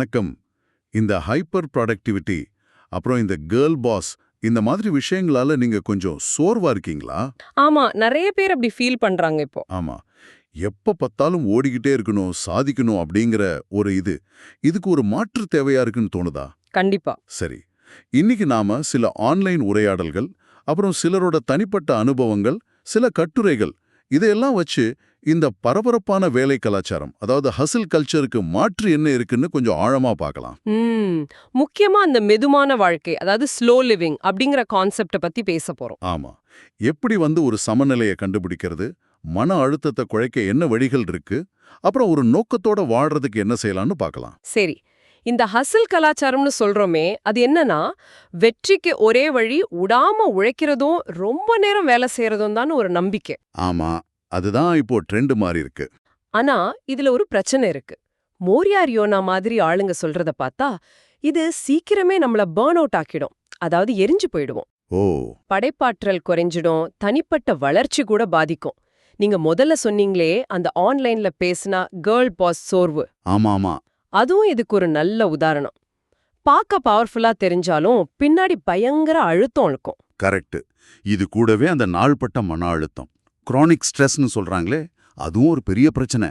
வணக்கம். இந்த hyper productivity அப்புறம் இந்த கேர்ள் பாஸ் இந்த மாதிரி விஷயங்களால நீங்க கொஞ்சம் சோர்வா இருக்கீங்களா? ஆமா நிறைய பேர் அப்படி ஃபீல் பண்றாங்க இப்போ. ஆமா. எப்ப பார்த்தாலும் ஓடிக்கிட்டே இருக்கணும் சாதிக்கணும் அப்படிங்கிற ஒரு இது. இதுக்கு ஒரு மாற்று தேவையா இருக்குன்னு தோணுதா? கண்டிப்பா. சரி. இன்னைக்கு நாம சில ஆன்லைன் உரையாடல்கள் அப்புறம் சிலரோட தனிப்பட்ட அனுபவங்கள் சில கட்டுரைகள் இதையெல்லாம் வச்சு இந்த பரபரப்பான வேலை கலாச்சாரம் அதாவது ஹசில் கல்ச்சருக்கு மாற்று என்ன இருக்குன்னு கொஞ்சம் ஆழமா பார்க்கலாம். முக்கியமா அந்த மெதுமான வாழ்க்கை அதாவது ஸ்லோ லிவிங் அப்படிங்கிற கான்செப்ட பத்தி பேச போறோம். ஆமா. எப்படி வந்து ஒரு சமநிலையை கண்டுபிடிக்கிறது மன அழுத்தத்தை குறைக்க என்ன வழிகள் இருக்கு அப்புறம் ஒரு நோக்கத்தோட வாழ்றதுக்கு என்ன செய்யலாம்னு பார்க்கலாம். சரி. இந்த ஹசில் கலாச்சாரம்னு சொல்றோமே அது என்னன்னா வெற்றிக்கு ஒரே வழி உடாம உழைக்கிறதும் ரொம்ப நேரம் வேலை செய்யறதும் தான் ஒரு நம்பிக்கை. ஆமா அதுதான் இப்போ ட்ரெண்ட் மாறி இருக்கு. ஆனா இதுல ஒரு பிரச்சனை இருக்கு. மோரியார் யோனா மாதிரி ஆளுங்க சொல்றத பார்த்தா இது சீக்கிரமே நம்மள பேர்ன் அவுட் ஆக்கிடும். அதாவது எரிஞ்சு போயிடுவோம். ஓ. படைப்பாற்றல் குறைஞ்சிடும் தனிப்பட்ட வளர்ச்சி கூட பாதிக்கும். நீங்க முதல்ல சொன்னீங்களே அந்த ஆன்லைன்ல பேசினா கேர்ள் பாஸ் சோர்வு. ஆமா ஆமா அதுவும் இதுக்கு ஒரு நல்ல உதாரணம். பார்க்க பவர்ஃபுல்லா தெரிஞ்சாலும் பின்னாடி பயங்கர அழுத்தம் இருக்கும். கரெக்ட். இது கூடவே அந்த நாள்பட்ட மன அழுத்தம். குரானிக் ஸ்ட்ரெஸ்னு சொல்றாங்களே அதுவும் ஒரு பெரிய பிரச்சனை.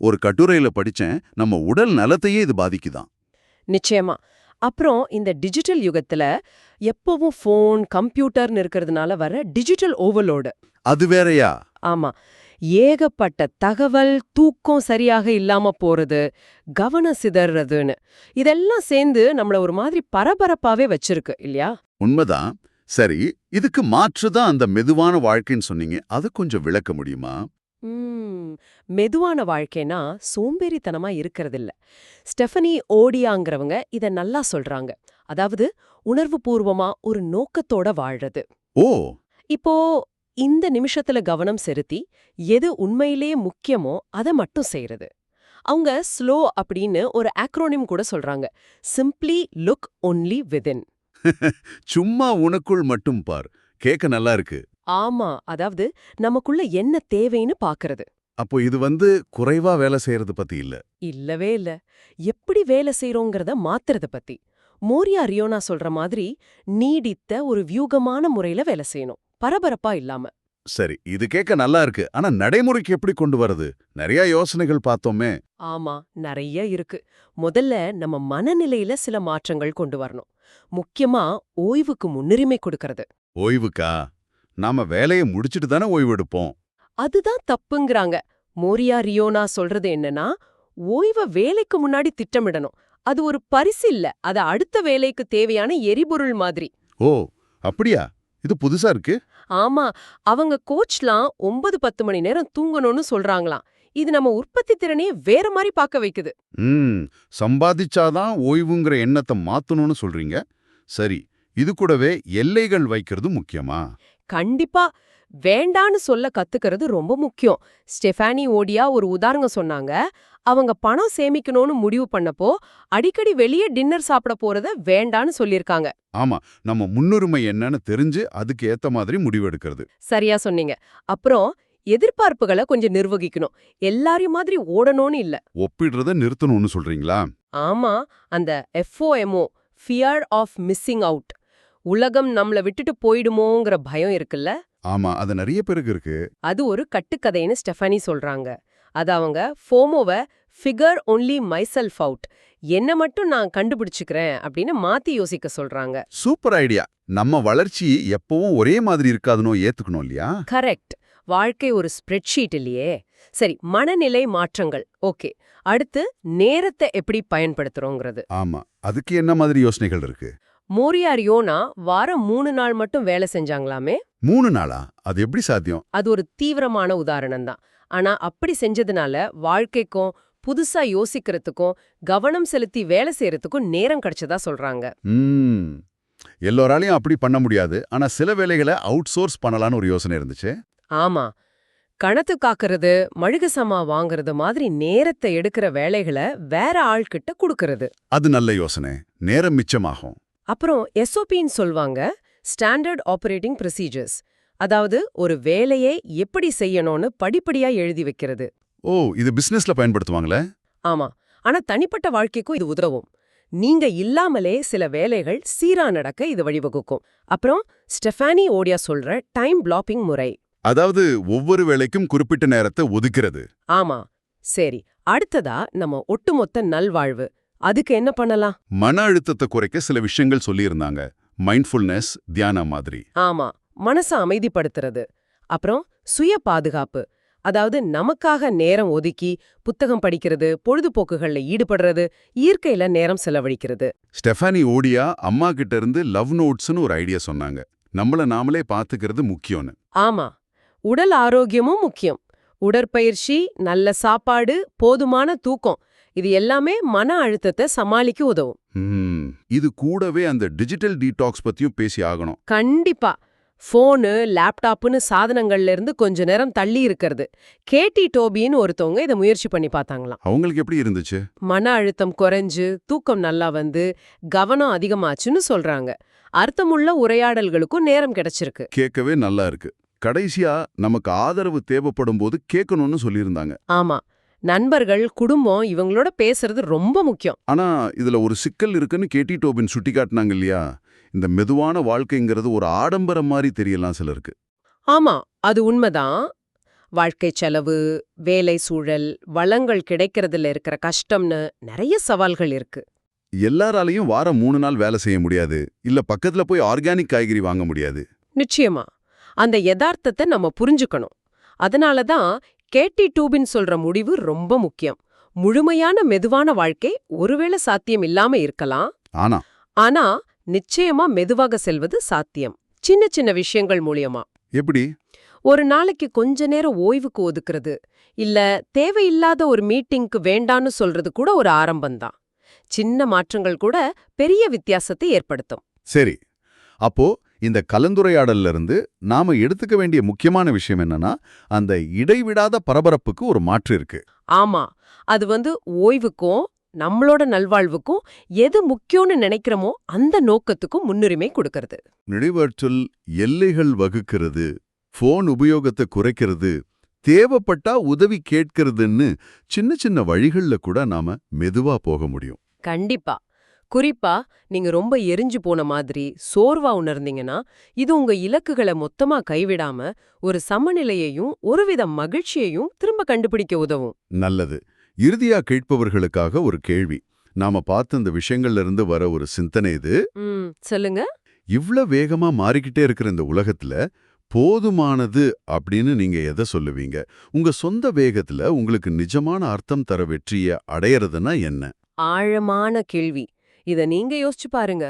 ஒரு கட்டுரையில படிச்சேன் நம்ம உடல் நலத்தையே இது பாதிக்குதாம் நிச்சயமா. அப்புறம் இந்த டிஜிட்டல் யுகத்துல எப்பவும் ஃபோன் கம்ப்யூட்டர்னு இருக்கிறதுனால வர டிஜிட்டல் ஓவர்லோடு அது வேறயா? ஆமா. ஏகப்பட்ட தகவல் தூக்கம் சரியாக இல்லாம போறது கவனம் சிதறதுன்னு. இதெல்லாம் சேர்ந்து நம்மள ஒரு மாதிரி பரபரப்பாவே வச்சிருக்கு இல்லையா? உண்மைதான். சரி இதுக்கு மாற்று தான் அந்த மெதுவான வாழ்க்கைன்னு சொன்னீங்க. அதை கொஞ்சம் விளக்க முடியுமா? மெதுவான வாழ்க்கைனா சோம்பேறித்தனமா இருக்கிறதில்ல. ஸ்டெஃபனி ஓடியாங்கிறவங்க இத நல்லா சொல்றாங்க. அதாவது உணர்வுபூர்வமா ஒரு நோக்கத்தோட வாழறது. ஓ! இப்போ இந்த நிமிஷத்துல கவனம் செலுத்தி எது உண்மையிலேயே முக்கியமோ அதை மட்டும் செய்யறது அவங்க ஸ்லோ அப்படின்னு ஒரு ஆக்ரோனிம் கூட சொல்றாங்க. சிம்ப்ளி லுக் ஒன்லி விதின் சும்மா உனக்குள் மட்டும் பார். கேட்க நல்லா இருக்கு. ஆமா அதாவது நமக்குள்ள என்ன தேவைன்னு பாக்குறது. அப்போ இது வந்து குறைவா வேலை செய்யறது பத்தி இல்ல. இல்லவே இல்ல. எப்படி வேலை செய்றோங்கிறத மாத்துறத பத்தி. மோரியா ரியோனா சொல்ற மாதிரி நீடித்த ஒரு வியூகமான முறையில வேலை செய்யணும். பரபரப்பா இல்லாம. சரி இது கேட்க நல்லா இருக்கு. ஆனா நடைமுறைக்கு எப்படி கொண்டு வரது? நிறைய யோசனைகள் பார்த்தோமே. ஆமா நிறைய இருக்கு. முதல்ல நம்ம மனநிலையில சில மாற்றங்கள் கொண்டு வரணும். முக்கியமா ஓய்வுக்கு முன்னுரிமை கொடுக்கறது. ஓய்வுக்கா? நாம வேலையை முடிச்சிட்டு தானே ஓய்வு எடுப்போம். அதுதான் தப்புங்கிறாங்க. மோரியா ரியோனா சொல்றது என்னன்னா ஓய்வ வேலைக்கு முன்னாடி திட்டமிடணும். அது ஒரு பரிசு இல்ல. அது அடுத்த வேலைக்கு தேவையான எரிபொருள் மாதிரி. ஓ அப்படியா? இது புதுசா இருக்கு? ஆமா அவங்க கோச்லாம் ஒன்பது பத்து மணி நேரம் தூங்கணும்னு சொல்றாங்களாம். இது நம்ம உற்பத்தி திறனையே வேற மாதிரி பார்க்க வைக்குது. ம் சம்பாதிச்சாதான் ஓய்வுங்கிற எண்ணத்தை மாத்தணும்னு சொல்றீங்க. சரி இது கூடவே எல்லைகள் வைக்கிறது முக்கியமா? கண்டிப்பா. வேண்டான்னு சொல்ல கத்துக்கிறது ரொம்ப முக்கியம். ஸ்டெஃபானி ஓடியா ஒரு உதாரணம் சொன்னாங்க. அவங்க பணம் சேமிக்கணும்னு முடிவு பண்ணப்போ அடிக்கடி வெளியே டின்னர் சாப்பிட போறத வேண்டான்னு சொல்லிருக்காங்க ஆமா நம்ம முன்னுரிமை என்னன்னு தெரிஞ்சு அதுக்கு ஏத்த மாதிரி முடிவெடுக்கிறது சரியா சொன்னீங்க. அப்புறம் எதிர்பார்ப்புகளை கொஞ்சம் நிர்வகிக்கணும். எல்லாரையும் மாதிரி ஓடணும்னு இல்ல. ஒப்பிடுறத நிறுத்தணும்னு சொல்றீங்களா? ஆமா அந்த FOMO fear of missing out உலகம் நம்மள விட்டுட்டு போயிடுமோங்கிற பயம் இருக்குல்ல? ஆமா அது நிறைய பேருக்கு இருக்கு. அது ஒரு கட்டுக்கதைன்னு ஸ்டெஃபானி சொல்றாங்க. அது அவங்க ஃபோமோவை ஃபிகர் ஒன்லி மைசெல்ஃப் அவுட் என்ன மட்டும் நான் கண்டுபிடிச்சுக்கிறேன் அப்படின்னு மாத்தி யோசிக்க சொல்றாங்க. Super idea. நம்ம வளர்ச்சி எப்பவும் ஒரே மாதிரி இருக்காதுனோ ஏத்துக்கணும் இல்லையா? கரெக்ட். வாழ்க்கை ஒரு ஸ்ப்ரெட்ஷீட் இல்லையே. சரி மனநிலை மாற்றங்கள். ஓகே. அடுத்து நேரத்தை எப்படி பயன்படுத்துறோங்கிறது. ஆமா அதுக்கு என்ன மாதிரி யோசனைகள் இருக்கு? மோரியார் யோனா வாரம் மூணு நாள் மட்டும் வேலை செஞ்சாங்களாமே? மூணு நாளா? அது எப்படி சாத்தியம்? அது ஒரு தீவிரமான உதாரணம் தான். ஆனா அப்படி செஞ்சதுனால வாழ்க்கைக்கும் புதுசா யோசிக்கிறதுக்கும் கவனம் செலுத்தி வேலை செய்யறதுக்கும் நேரம் கிடைச்சதா சொல்றாங்க. எல்லோராலையும் அப்படி பண்ண முடியாது. ஆனா சில வேலைகளை அவுட் சோர்ஸ் பண்ணலான்னு ஒரு யோசனை இருந்துச்சு. ஆமா. கணத்து காக்கறது மழுகு சமா வாங்குறது மாதிரி நேரத்தை எடுக்கிற வேலைகளை வேற ஆள்கிட்ட கொடுக்கறது. அது நல்ல யோசனை. நேரம் மிச்சமாகும். அப்புறம் எஸ்ஓபின்னு சொல்வாங்க ஸ்டாண்டர்ட் ஆபரேட்டிங் ப்ரொசீஜர்ஸ் அதாவது ஒரு வேலையை எப்படி செய்யணும்னு படிப்படியா எழுதி வைக்கிறது. ஓ இது பிசினஸ்ல பயன்படுத்துவாங்களே? ஆமா ஆனா தனிப்பட்ட வாழ்க்கைக்கும் இது உதவும். நீங்க இல்லாமலே சில வேலைகள் சீரா நடக்க இது வழிவகுக்கும். அப்புறம் ஸ்டெஃபானி ஓடியா சொல்ற டைம் பிளாப்பிங் முறை. அதாவது ஒவ்வொரு வேளைக்கும் குறிப்பிட்ட நேரத்தை ஒதுக்கிறது. ஆமா சரி அடுத்ததா நம்ம ஒட்டுமொத்த நல்வாழ்வு. அதுக்கு என்ன பண்ணலாம்? மன அழுத்தத்தை குறைக்க சில விஷயங்கள் சொல்லியிருந்தாங்க. மைண்ட்ஃபுல்னஸ் தியானம் மாதிரி. ஆமா. மனச அமைதிப்படுத்துறது. அப்புறம் சுய பாதுகாப்பு. அதாவது நமக்காக நேரம் ஒதுக்கி புத்தகம் படிக்கிறது பொழுதுபோக்குகள்ல ஈடுபடுறது இயற்கையில நேரம் செலவழிக்கிறது. ஸ்டெஃபானி ஓடியா அம்மா கிட்ட இருந்து லவ் நோட்ஸ்னு ஒரு ஐடியா சொன்னாங்க. நம்மள நாமளே பாத்துக்கிறது முக்கியம்னு. ஆமா. உடல் ஆரோக்கியமும் முக்கியம். உடற்பயிற்சி நல்ல சாப்பாடு போதுமான தூக்கம். இது எல்லாமே மன அழுத்தத்தை சமாளிக்க உதவும். ம், இது கூடவே அந்த டிஜிட்டல் டீடாக்ஸ் பத்தியும் பேசி ஆகணும். கண்டிப்பா. ஃபோனு லேப்டாப்னு சாதனங்கள்ல இருந்து கொஞ்ச நேரம் தள்ளி இருக்கிறது. கேடி டோபின்னு ஒருத்தவங்க இதை முயற்சி பண்ணி பார்த்தாங்களாம். அவங்களுக்கு எப்படி இருந்துச்சு? மன அழுத்தம் குறைஞ்சு தூக்கம் நல்லா வந்து கவனம் அதிகமாச்சுன்னு சொல்றாங்க. அர்த்தமுள்ள உரையாடல்களுக்கும் நேரம் கிடைச்சிருக்கு. கேட்கவே நல்லா இருக்கு. கடைசியா நமக்கு ஆதரவு தேவைப்படும் போது கேட்கணும்னு சொல்லியிருந்தாங்க. ஆமா. நண்பர்கள் குடும்பம் இவங்களோட பேசுறது ரொம்ப முக்கியம். ஆனா இதுல ஒரு சிக்கல் இருக்குன்னு கேட்டி டோபின் சுட்டி காட்டினாங்க இல்லையா? இந்த மெதுவான வாழ்க்கைங்கிறது ஒரு ஆடம்பரம் மாதிரி தெரியலாம் சிலருக்கு. ஆமா அது உண்மைதான். வாழ்க்கை செலவு வேலை சூழல் வளங்கள் கிடைக்கிறதுல இருக்கிற கஷ்டம்னு நிறைய சவால்கள் இருக்கு. எல்லாராலையும் வாரம் மூணு நாள் வேலை செய்ய முடியாது. இல்ல பக்கத்துல போய் ஆர்கானிக் காய்கறி வாங்க முடியாது. நிச்சயமா. அந்த யதார்த்தத்தை நம்ம புரிஞ்சுக்கணும். அதனால தான் கேட்டி டூபின் சொல்ற முடிவு ரொம்ப முக்கியம். முழுமையான மெதுவான வாழ்க்கை ஒருவேளை சாத்தியம் இல்லாம இருக்கலாம். ஆனா. ஆனா நிச்சயமா மெதுவாக செல்வது சாத்தியம். சின்ன சின்ன விஷயங்கள் மூலியமா. எப்படி? ஒரு நாளைக்கு கொஞ்ச நேரம் ஓய்வுக்கு ஒதுக்குறது இல்ல தேவையில்லாத ஒரு மீட்டிங்க்கு வேண்டான்னு சொல்றது கூட ஒரு ஆரம்பம்தான். சின்ன மாற்றங்கள் கூட பெரிய வித்தியாசத்தை ஏற்படுத்தும். சரி. அப்போ இந்த கலந்துரையாடல்ல இருந்து நாம எடுத்துக்க வேண்டிய முக்கியமான விஷயம் என்னன்னா அந்த இடைவிடாத பரபரப்புக்கு ஒரு மாற்று இருக்கு. ஆமா. அது வந்து ஓய்வுக்கும் நம்மளோட நல்வாழ்வுக்கும் எது முக்கியம்னு நினைக்கிறோமோ அந்த நோக்கத்துக்கும் முன்னுரிமை கொடுக்கறது. நினைவற்றல் எல்லைகள் வகுக்கிறது ஃபோன் உபயோகத்தை குறைக்கிறது தேவைப்பட்டா உதவி கேட்கிறதுன்னு சின்ன சின்ன வழிகள்ல கூட நாம மெதுவா போக முடியும். கண்டிப்பா. குறிப்பா நீங்க ரொம்ப எரிஞ்சு போன மாதிரி சோர்வா உணர்ந்தீங்கன்னா இது உங்க இலக்குகளை மொத்தமா கைவிடாம ஒரு சமநிலையையும் ஒருவித மகிழ்ச்சியையும் திரும்ப கண்டுபிடிக்க உதவும். நல்லது. இறுதியா கேட்பவர்களுக்காக ஒரு கேள்வி. நாம பார்த்த இந்த விஷயங்கள்ல இருந்து வர ஒரு சிந்தனை இது. சொல்லுங்க. இவ்ளோ வேகமா மாறிக்கிட்டே இருக்கிற இந்த உலகத்துல போதுமானது அப்படின்னு நீங்க எதை சொல்லுவீங்க? உங்க சொந்த வேகத்துல உங்களுக்கு நிஜமான அர்த்தம் தர வெற்றிய அடையறதுன்னா என்ன? ஆழமான கேள்வி. இத நீங்க யோசிச்சு பாருங்க.